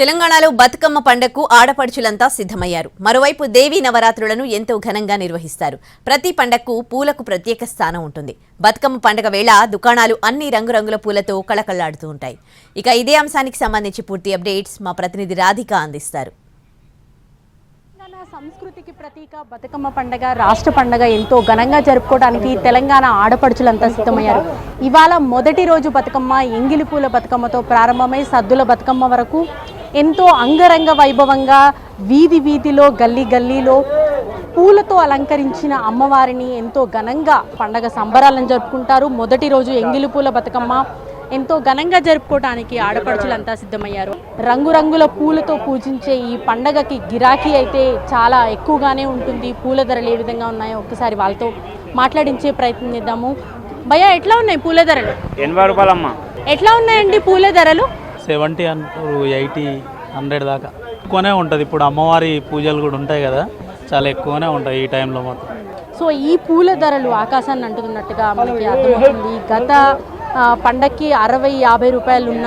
తెలంగాణలో బతుకమ్మ పండగకు ఆడపడుచులంతా సిద్ధమయ్యారు. మరోవైపు దేవీ నవరాత్రులను ఎంతో ఘనంగా నిర్వహిస్తారు. ప్రతి పండగకు పూలకు ప్రత్యేక స్థానం ఉంటుంది. బతుకమ్మ పండగ వేళ దుకాణాలు అన్ని రంగురంగుల పూలతో కళకళలాడుతూ ఉంటాయి. ఇక ఇదే అంశానికి సంబంధించి పూర్తి అప్డేట్స్ మా ప్రతినిధి రాధిక అందిస్తారు. సంస్కృతికి ప్రతీక బతుకమ్మ పండగ రాష్ట్ర పండగ ఎంతో ఘనంగా జరుపుకోవడానికి తెలంగాణ ఆడపడుచులంతా సిద్ధమయ్యారు. ఇవాళ మొదటి రోజు బతుకమ్మ ఎంగిలి పూల బతుకమ్మతో ప్రారంభమై సద్దుల బతుకమ్మ వరకు ఎంతో అంగరంగ వైభవంగా వీధి వీధిలో గల్లీ గల్లీలో పూలతో అలంకరించిన అమ్మవారిని ఎంతో ఘనంగా పండగ సంబరాలను జరుపుకుంటారు. మొదటి రోజు ఎంగిలి పూల బతుకమ్మ ఎంతో ఘనంగా జరుపుకోవడానికి ఆడపడుచులంతా సిద్ధమయ్యారు. రంగురంగుల పూలతో పూజించే ఈ పండగకి గిరాకీ అయితే చాలా ఎక్కువగానే ఉంటుంది. పూల ధరలు ఏ విధంగా ఉన్నాయో ఒక్కసారి వాళ్ళతో మాట్లాడించే ప్రయత్నం చేద్దాము. భయ్యా ఎట్లా ఉన్నాయి పూల ధరలు? ఎనభై రూపాయలమ్మా. ఎట్లా ఉన్నాయండి పూల ధరలు? సెవెంటీ అంటారు ఎయిటీ హండ్రెడ్ దాకా. ఎక్కువనే ఉంటుంది. ఇప్పుడు అమ్మవారి పూజలు కూడా ఉంటాయి కదా. చాలా ఎక్కువనే ఉంటాయి ఈ టైంలో మాత్రం. సో ఈ పూల ధరలు ఆకాశాన్ని అంటుతున్నట్టుగా మనకి అర్థమవుతుంది. గత పండక్కి అరవై యాభై రూపాయలు ఉన్న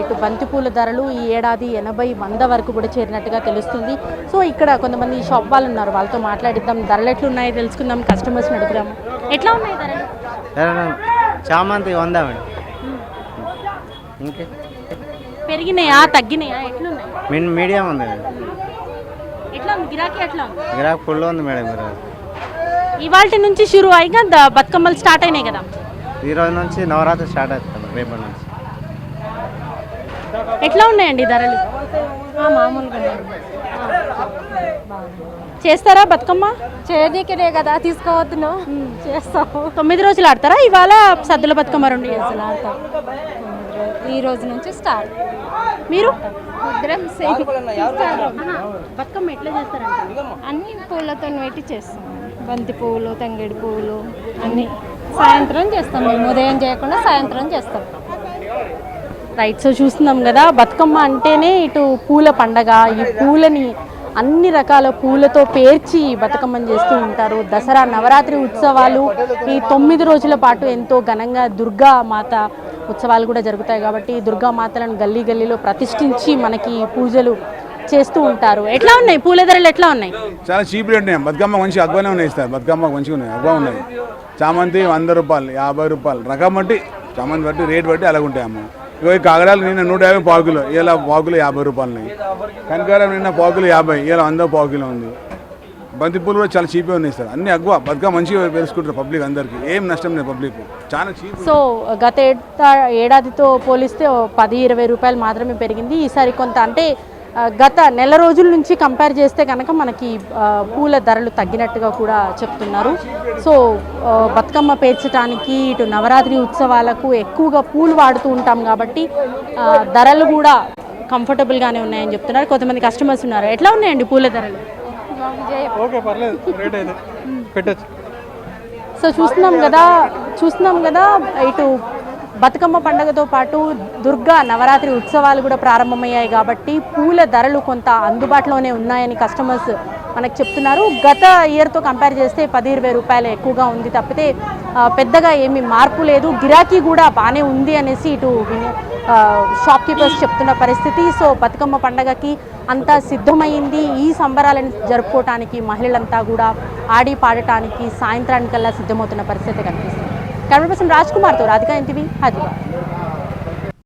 ఇటు బంతి పూల ధరలు ఈ ఏడాది ఎనభై వంద వరకు కూడా చేరినట్టుగా తెలుస్తుంది. సో ఇక్కడ కొంతమంది షాప్ వాళ్ళు ఉన్నారు. వాళ్ళతో మాట్లాడిద్దాం. ధరలు ఎట్లున్నాయో తెలుసుకుందాం. కస్టమర్స్ని అడుగుదాము ఎట్లా ఉన్నాయి ధరలు? చామంతి వందా మేడం. ఇంకే? పెరిగినాయా తగ్గినాయా? ఎట్లున్నాయి? మిన్ మీడియం ఉంది. మేడం ఎట్లా ఉంది? గిరాకీ ఎట్లా ఉంది? గిరాక్ ఫుల్ ఉంది మేడం ఇవాళ నుంచి షురు అయిగా ద- బతుకమ్మలు స్టార్ట్ అయినాయి కదా? ఈ రోజు నుంచి నవరాత్రి స్టార్ట్ అవుతుంది రేపటి నుంచి. ఎట్లా ఉన్నాయండి ధరలు? మామూలుగా చేస్తారా బతుకమ్మ? చేయనీకినే కదా తీసుకోవద్దును. చేస్తాము తొమ్మిది రోజులు ఆడతారా? ఇవాళ సద్దుల బతుకమ్మ రెండు అసలు ఆడతాం. ఈ రోజు నుంచి స్టార్ట్. మీరు? బతుకమ్మ ఎట్లా చేస్తారంటే? అన్ని పూలతో పెట్టి చేస్తాం. బంతి పువ్వులు తంగేడి పువ్వులు అన్ని. సాయంత్రం చేస్తాం మేము. ఉదయం చేయకుండా సాయంత్రం చేస్తాం. రైట్ సో చూస్తున్నాం కదా బతుకమ్మ అంటేనే ఇటు పూల పండగ ఈ పూలని అన్ని రకాల పూలతో పేర్చి బతుకమ్మని చేస్తూ ఉంటారు. దసరా నవరాత్రి ఉత్సవాలు ఈ తొమ్మిది రోజుల పాటు ఎంతో ఘనంగా దుర్గా మాత ఉత్సవాలు కూడా జరుగుతాయి కాబట్టి దుర్గామాతలను గల్లీ గల్లీలో ప్రతిష్ఠించి మనకి పూజలు చేస్తూ ఉంటారు. ఎట్లా ఉన్నాయి? పూల ధరలు ఎట్లా ఉన్నాయి? చాలా చీప్ రేట్ ఉన్నాయి. బతుకమ్మ మంచి అగ్గానే ఉన్నాయి సార్. బతుకమ్మ మంచిగా ఉన్నాయి. అగ్గా ఉన్నాయి. చామంతి వంద రూపాయలు యాభై రూపాయలు. రకం బట్టి చామంతి బట్టి రేట్ బట్టి అలాగ ఉంటాయి అమ్మ. ఇవి కాగడాలు నిన్న నూట యాభై పావు కిలో ఇలా పావు కిలో యాభై రూపాయలు ఉన్నాయి. కనకారం నిన్న పావు కిలో యాభై ఇలా వంద పావు కిలో ఉంది. బంతిపూలు కూడా చాలా చీపే ఉన్నాయి సార్. అన్ని అగ్వ బతుకమ్మ మంచిగా పెరుచుకుంటారు పబ్లిక్ అందరికి. ఏం నష్టం లేదు పబ్లిక్. చాలా చీప్ సో గత ఏడాదితో పోలిస్తే పది ఇరవై రూపాయలు మాత్రమే పెరిగింది. ఈసారి కొంత అంటే గత నెల రోజుల నుంచి కంపేర్ చేస్తే కనుక మనకి పూల ధరలు తగ్గినట్టుగా కూడా చెప్తున్నారు. సో బతుకమ్మ పేర్చడానికి ఇటు నవరాత్రి ఉత్సవాలకు ఎక్కువగా పూలు వాడుతూ ఉంటాం కాబట్టి ధరలు కూడా కంఫర్టబుల్గానే ఉన్నాయని చెప్తున్నారు. కొంతమంది కస్టమర్స్ ఉన్నారు. ఎట్లా ఉన్నాయండి పూల ధరలు? ఓకే పర్లేదు. రేట్ అయితే. పెట్టచ్చు. సో చూస్తున్నాం కదా చూస్తున్నాం కదా ఇటు బతుకమ్మ పండుగతో పాటు దుర్గా నవరాత్రి ఉత్సవాలు కూడా ప్రారంభమయ్యాయి కాబట్టి పూల ధరలు కొంత అందుబాటులోనే ఉన్నాయని కస్టమర్స్ మనకు చెప్తున్నారు. గత ఇయర్తో కంపేర్ చేస్తే పది ఇరవై రూపాయలు ఎక్కువగా ఉంది తప్పితే పెద్దగా ఏమి మార్పు లేదు. గిరాకీ కూడా బాగానే ఉంది అనేసి ఇటు షాప్ కీపర్స్ చెప్తున్న పరిస్థితి. సో బతుకమ్మ పండగకి అంతా సిద్ధమైంది. ఈ సంబరాలను జరుపుకోవటానికి మహిళలంతా కూడా ఆడి పాడటానికి సాయంత్రానికల్లా సిద్ధమవుతున్న పరిస్థితి కనిపిస్తుంది. కెమెరా పర్సన్ రాజ్ కుమార్తో రాధికా ఎన్టీవీ హైదరాబాద్.